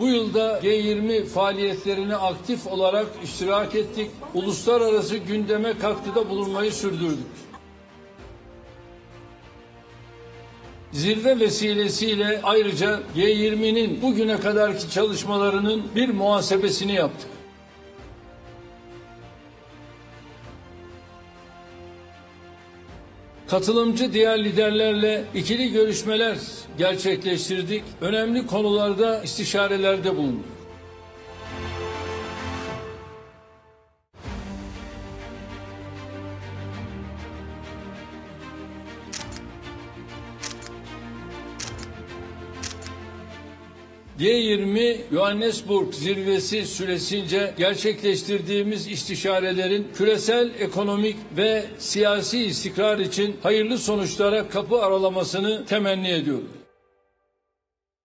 Bu yılda G20 faaliyetlerine aktif olarak iştirak ettik. Uluslararası gündeme katkıda bulunmayı sürdürdük. Zirve vesilesiyle ayrıca G20'nin bugüne kadarki çalışmalarının bir muhasebesini yaptık. Katılımcı diğer liderlerle ikili görüşmeler gerçekleştirdik. Önemli konularda istişarelerde bulunduk. G20 Johannesburg zirvesi süresince gerçekleştirdiğimiz istişarelerin küresel ekonomik ve siyasi istikrar için hayırlı sonuçlara kapı aralamasını temenni ediyorum.